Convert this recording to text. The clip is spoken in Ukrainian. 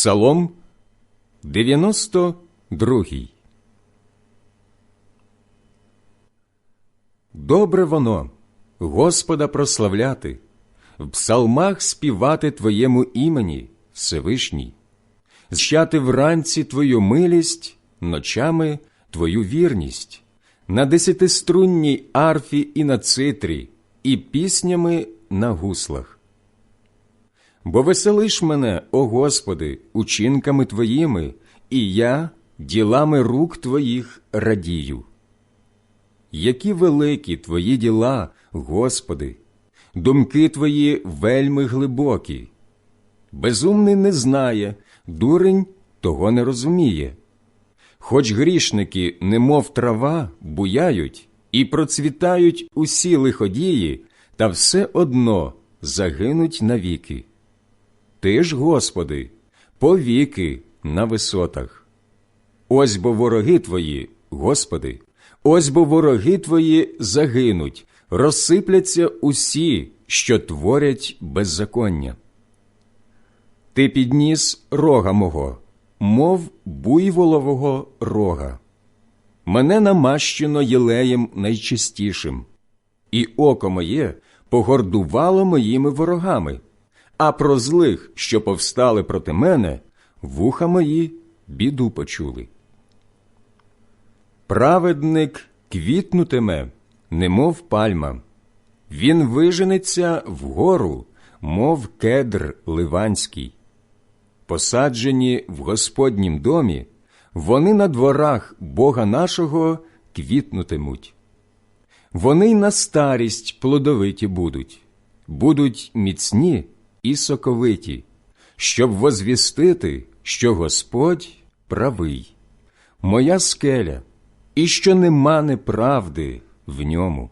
Псалом 92 Добре воно, Господа прославляти, в псалмах співати Твоєму імені, Всевишній, зчати вранці Твою милість, ночами Твою вірність, на десятиструнній арфі і на цитрі, і піснями на гуслах. Бо веселиш мене, о Господи, учинками Твоїми, і я ділами рук Твоїх радію. Які великі Твої діла, Господи, думки Твої вельми глибокі. Безумний не знає, дурень того не розуміє. Хоч грішники, немов трава, буяють і процвітають усі лиходії, та все одно загинуть навіки. Ти ж, Господи, повіки на висотах. Ось бо вороги Твої, Господи, ось бо вороги Твої загинуть, розсипляться усі, що творять беззаконня. Ти підніс рога мого, мов буйволового рога. Мене намащено єлеєм найчистішим, і око моє погордувало моїми ворогами, а про злих, що повстали проти мене, вуха мої біду почули. Праведник квітнутиме, немов пальма, він виженеться вгору, мов кедр ливанський. Посаджені в Господнім домі, вони на дворах Бога нашого квітнутимуть. Вони на старість плодовиті будуть, будуть міцні і соковиті, щоб возвістити, що Господь правий, моя скеля, і що нема неправди в ньому.